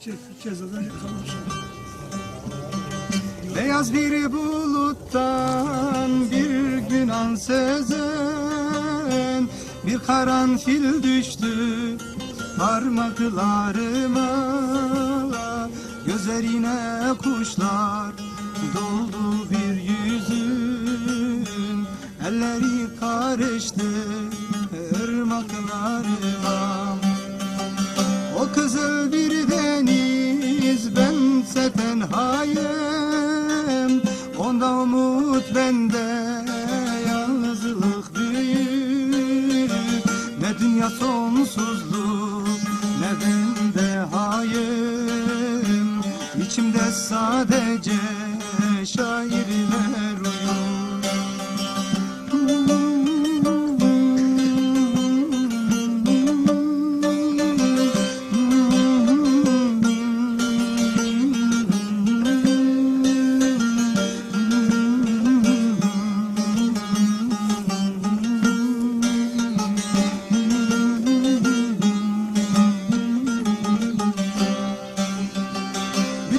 Cezadan yakalanmışım. Beyaz bir buluttan bir gün ansızın Bir karanfil düştü parmaklarıma Gözlerine kuşlar doldu bir Onda umut bende yalnızlık büyük. Ne dünya sonsuzluk ne bende hayım İçimde sadece şairler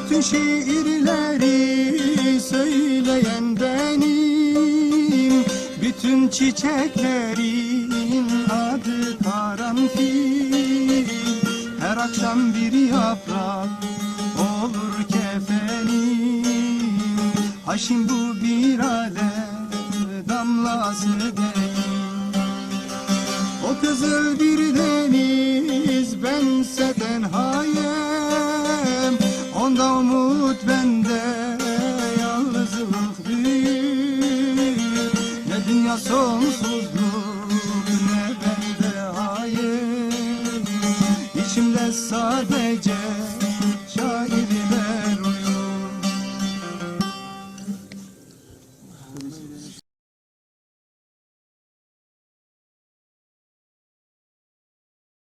Bütün şiirleri söyleyen benim. Bütün çiçeklerin adı karanfil. Her akşam bir yaprak olur kefenim. Haşim bu bir alem damlası benim. O kızıl bir deniz Onda umut bende yalnızlık büyük Ne dünya sonsuzluk ne bende hayır. İçimde sadece